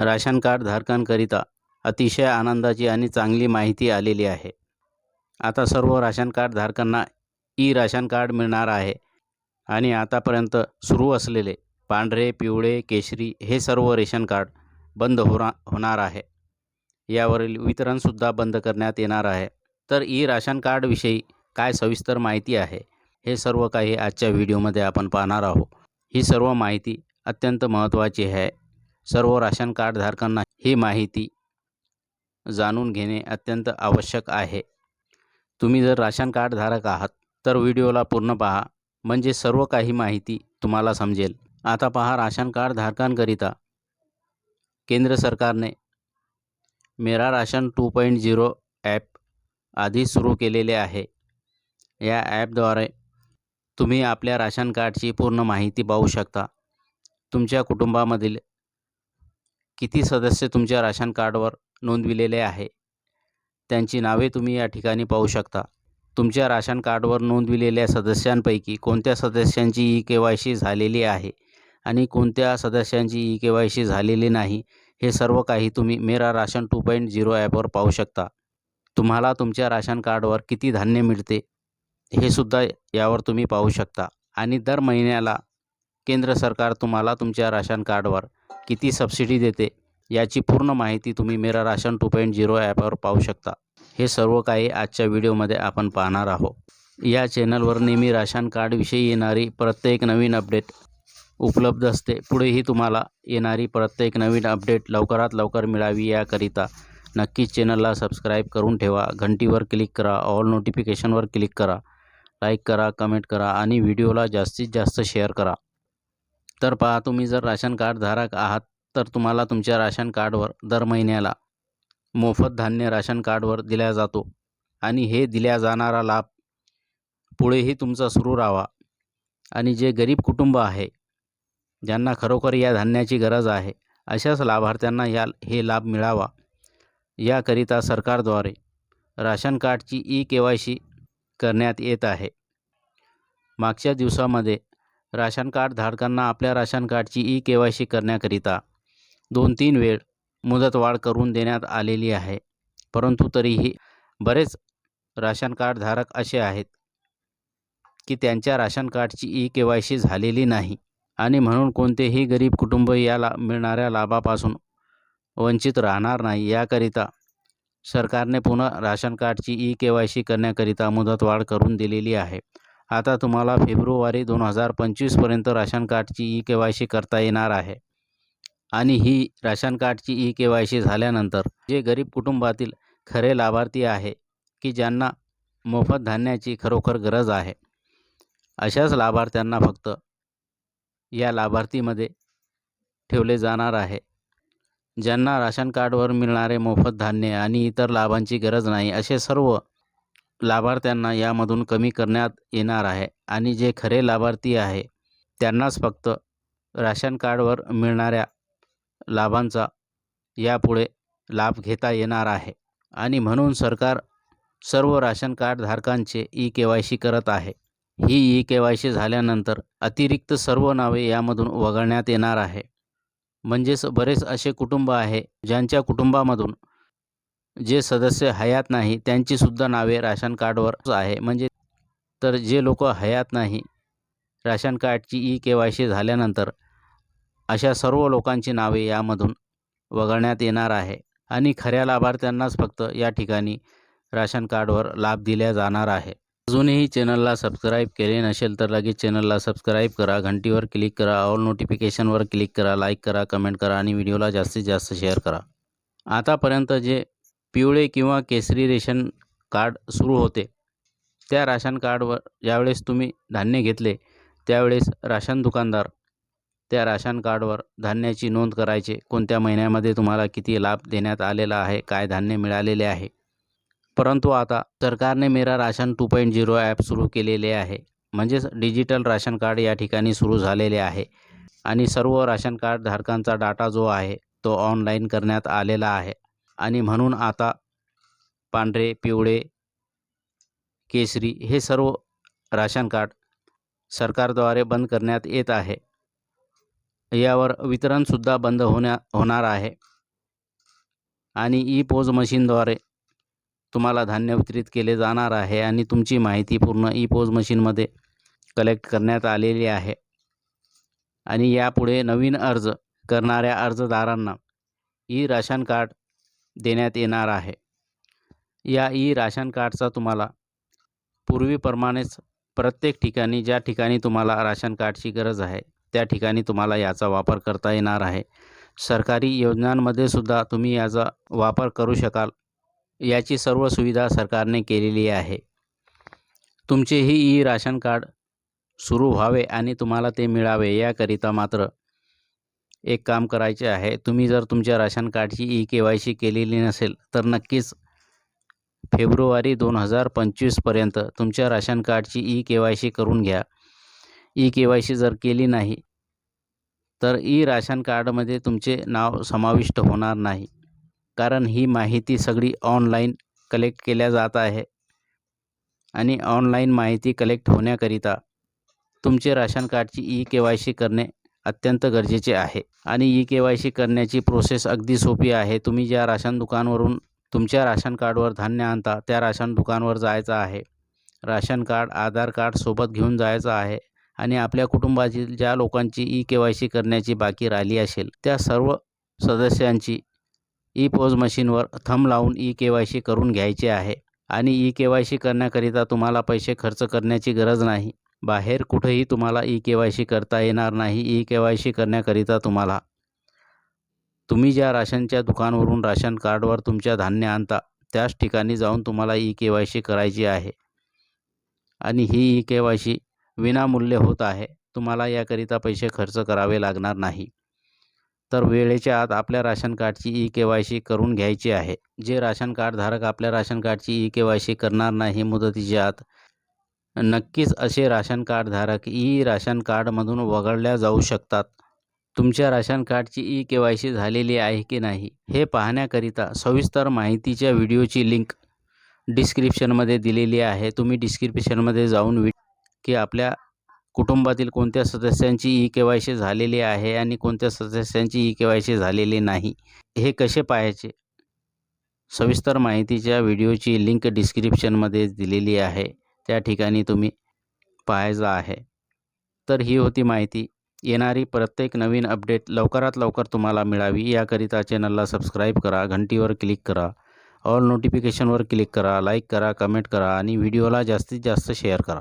Ration card धारकांकरिता अतिशय आनंदाची आणि चांगली माहिती आलेली आहे. आता सर्व राशन कार्ड धारकांना ई राशन कार्ड मिळणार आहे आणि आतापर्यंत सुरू असलेले पांढरे पिवळे केशरी हे सर्व रेशन कार्ड बंद होणार होणार आहे. यावरील वितरणसुद्धा बंद करण्यात येणार आहे. तर ई राशन कार्डविषयी काय सविस्तर माहिती आहे हे सर्व काही आजच्या व्हिडिओमध्ये आपण पाहणार आहोत. ही सर्व माहिती अत्यंत महत्त्वाची आहे. सर्व राशन कार्डधारकांना ही माहिती जाणून घेणे अत्यंत आवश्यक आहे. तुम्ही जर राशन कार्डधारक आहात तर व्हिडिओला पूर्ण पहा म्हणजे सर्व काही माहिती तुम्हाला समजेल. आता पहा राशन कार्ड धारकांकरिता केंद्र सरकारने Mera ration two point zero app आधी सुरू केलेले आहे. या ॲपद्वारे तुम्ही आपल्या राशन कार्डची पूर्ण माहिती पाहू शकता. तुमच्या कुटुंबामधील किती सदस्य तुमच्या राशन कार्डवर नोंदविलेले आहे? त्यांची नावे तुम्ही या ठिकाणी पाहू शकता. तुमच्या राशन कार्डवर नोंदविलेल्या सदस्यांपैकी कोणत्या सदस्यांची ई के वाय सी झालेली आहे आणि कोणत्या सदस्यांची ई के वाय सी झालेली नाही हे सर्व काही तुम्ही मेरा राशन टू पॉईंट झिरो ॲपवर पाहू शकता. तुम्हाला तुमच्या राशन कार्डवर किती धान्य मिळते हे सुद्धा यावर तुम्ही पाहू शकता. आणि दर महिन्याला केंद्र सरकार तुम्हाला तुमच्या राशन कार्डवर किती सबसिडी देते याची पूर्ण माहिती तुम्ही मेरा राशन टू पॉईंट झिरो ॲपवर पाहू शकता. हे सर्व काही आजच्या व्हिडिओमध्ये आपण पाहणार आहोत. या चॅनलवर नेहमी राशन कार्डविषयी येणारी प्रत्येक नवीन अपडेट उपलब्ध असते. पुढेही तुम्हाला येणारी प्रत्येक नवीन अपडेट लवकरात लवकर मिळावी याकरिता नक्कीच चॅनलला सबस्क्राईब करून ठेवा. घंटीवर क्लिक करा ऑल नोटिफिकेशनवर क्लिक करा लाईक करा कमेंट करा आणि व्हिडिओला जास्तीत जास्त शेअर करा. तर पहा तुम्ही जर राशन कार्ड धारक आहात तर तुम्हाला तुमच्या राशन कार्डवर दर महिन्याला मोफत धान्य राशन कार्डवर दिला जातो. आणि हे दिल्या जाणारा लाभ पुढेही तुमचा सुरू राहावा. आणि जे गरीब कुटुंब आहे ज्यांना खरोखर या धान्याची गरज आहे अशाच लाभार्थ्यांना या हे लाभ मिळावा. याकरिता सरकारद्वारे राशन कार्डची ई के वाय सी करण्यात येत आहे. मागच्या दिवसामध्ये राशन कार्ड धारकांना आपल्या राशन कार्डची ई के वाय सी करण्याकरिता दोन तीन वेळ मुदतवाढ करून देण्यात आलेली आहे. परंतु तरीही बरेच राशन कार्ड धारक असे आहेत की त्यांच्या राशन कार्डची ई के वाय सी झालेली नाही आणि म्हणून कोणतेही गरीब कुटुंब या ला मिळणाऱ्या लाभापासून वंचित राहणार नाही. याकरिता सरकारने पुन्हा राशन कार्डची ई के वाय सी करण्याकरिता मुदतवाढ करून दिलेली आहे. आता तुम्हाला फेब्रुवारी दोन हजार पंचवीसपर्यंत राशन कार्डची ई के वाय सी करता येणार आहे. आणि ही राशन कार्डची ई के वाय सी झाल्यानंतर जे गरीब कुटुंबातील खरे लाभार्थी आहे की ज्यांना मोफत धान्याची खरोखर गरज आहे अशाच लाभार्थ्यांना फक्त या लाभार्थीमध्ये ठेवले जाणार आहे. ज्यांना राशन कार्डवर मिळणारे मोफत धान्य आणि इतर लाभांची गरज नाही असे सर्व लाभार्थ्यांना यामधून कमी करण्यात येणार आहे आणि जे खरे लाभार्थी आहे त्यांनाच फक्त राशन कार्डवर मिळणाऱ्या लाभांचा यापुढे लाभ घेता येणार आहे. आणि म्हणून सरकार सर्व राशन कार्ड धारकांचे ई के वाय सी करत आहे. ही ई के वाय सी झाल्यानंतर अतिरिक्त सर्व नावे यामधून वगळण्यात येणार आहे. म्हणजेच बरेच असे कुटुंब आहे ज्यांच्या कुटुंबामधून जे सदस्य हयात नाही त्यांचीसुद्धा नावे राशन कार्डवर आहे. म्हणजे तर जे लोक हयात नाही राशन कार्डची ई के वाय सी झाल्यानंतर अशा सर्व लोकांची नावे यामधून वगळण्यात येणार आहे. आणि खऱ्या लाभार्थ्यांनाच फक्त या ठिकाणी राशन कार्डवर लाभ दिला जाणार आहे. अजूनही चॅनलला सबस्क्राईब केले नसेल तर लगेच चॅनलला सबस्क्राईब करा घंटीवर क्लिक करा ऑल नोटिफिकेशनवर क्लिक करा लाईक करा कमेंट करा आणि व्हिडिओला जास्तीत जास्त शेअर करा. आतापर्यंत जे पिवळे किंवा केसरी रेशन कार्ड सुरू होते. त्या राशन कार्डवर ज्यावेळेस तुम्ही धान्य घेतले त्यावेळेस राशन दुकानदार त्या राशन कार्डवर धान्याची नोंद करायचे. कोणत्या महिन्यामध्ये तुम्हाला किती लाभ देण्यात आलेला आहे काय धान्य मिळालेले आहे? परंतु आता सरकारने Mera ration two point zero app सुरू केलेले आहे. म्हणजेच डिजिटल राशन कार्ड या ठिकाणी सुरू झालेले आहे. आणि सर्व राशन कार्ड धारकांचा डाटा जो आहे तो ऑनलाईन करण्यात आलेला आहे. आणि म्हणून आता पांढरे पिवळे केसरी हे सर्व राशन कार्ड सरकारद्वारे बंद करण्यात येत आहे. यावर वितरणसुद्धा बंद होण्या होणार आहे. आणि ई पोज मशीनद्वारे तुम्हाला धान्य वितरित केले जाणार आहे आणि तुमची माहिती पूर्ण ई पोज मशीनमध्ये कलेक्ट करण्यात आलेली आहे. आणि यापुढे नवीन अर्ज करणाऱ्या अर्जदारांना ई राशन कार्ड देण्यात येणार आहे. या ई राशन कार्डचा तुम्हाला पूर्वीप्रमाणेच प्रत्येक ठिकाणी ज्या ठिकाणी तुम्हाला राशन कार्डची गरज आहे त्या ठिकाणी तुम्हाला याचा वापर करता येणार आहे. सरकारी योजनांमध्ये सुद्धा तुम्ही याचा वापर करू शकाल. याची सर्व सुविधा सरकारने केलेली आहे. तुमचेही ई राशन कार्ड सुरू व्हावे आणि तुम्हाला ते मिळावे याकरिता मात्र एक काम करायचे आहे. तुम्ही जर तुमच्या राशन कार्डची ई के वाय सी केलेली नसेल तर नक्कीच फेब्रुवारी दोन हजार पंचवीसपर्यंत तुमच्या राशन कार्डची ई के वाय सी करून घ्या. ई के वाय सी जर केली नाही तर ई राशन कार्डमध्ये तुमचे नाव समाविष्ट होणार नाही. कारण ही माहिती सगळी ऑनलाईन कलेक्ट केल्या जात आहे आणि ऑनलाईन माहिती कलेक्ट होण्याकरिता तुमचे राशन कार्डची ई के वाय सी करणे अत्यंत गरजेचे आहे. आणि ई के वाय सी करण्याची प्रोसेस अगदी सोपी आहे. तुम्ही ज्या राशन दुकानवरून तुमच्या राशन कार्डवर धान्य आणता त्या राशन दुकानवर जायचं आहे. राशन कार्ड आधार कार्ड सोबत घेऊन जायचं आहे. आणि आपल्या कुटुंबातील ज्या लोकांची ई के वाय सी करण्याची बाकी राहिली असेल त्या सर्व सदस्यांची ई पोज मशीनवर थंब लावून ई के वाय सी करून घ्यायची आहे. आणि ई के वाय सी करण्याकरिता तुम्हाला पैसे खर्च करण्याची गरज नाही. बाहेर कुठेही तुम्हाला ई के वाय सी करता येणार नाही ई के वाय सी करण्याकरिता तुम्हाला. तुम्ही ज्या राशनच्या दुकानवरून राशन कार्डवर तुमच्या धान्य आणता त्याच ठिकाणी जाऊन तुम्हाला ई के वाय सी करायची आहे. आणि ही ई के वाय सी विनामूल्य होत आहे तुम्हाला याकरिता पैसे खर्च करावे लागणार नाही. तर वेळेच्या आत आपल्या राशन कार्डची ई के वाय सी करून घ्यायची आहे. जे राशन कार्डधारक आपल्या राशन कार्डची ई के वाय सी करणार नाही मुदतीच्या आत नक्कीच असे राशन कार्डधारक ई राशन कार्डमधून वगळल्या जाऊ शकतात. तुमच्या राशन कार्डची ई के वाय सी झालेली आहे की नाही हे पाहण्याकरिता सविस्तर माहितीच्या व्हिडिओची लिंक डिस्क्रिप्शनमध्ये दिलेली आहे. तुम्ही डिस्क्रिप्शनमध्ये जाऊन वि की आपल्या कुटुंबातील कोणत्या सदस्यांची ई के वाय सी झालेली आहे आणि कोणत्या सदस्यांची ई के वाय सी झालेली नाही हे कसे पाहायचे? सविस्तर माहितीच्या व्हिडिओची लिंक डिस्क्रिप्शनमध्ये दिलेली आहे. त्या ठिकाणी तुम्ही पाहायचं आहे. तर ही होती माहिती. येणारी प्रत्येक नवीन अपडेट लवकरात लवकर तुम्हाला मिळावी. याकरिता चॅनलला सबस्क्राईब करा घंटीवर क्लिक करा ऑल नोटिफिकेशनवर क्लिक करा लाईक करा कमेंट करा आणि व्हिडिओला जास्तीत जास्त शेअर करा.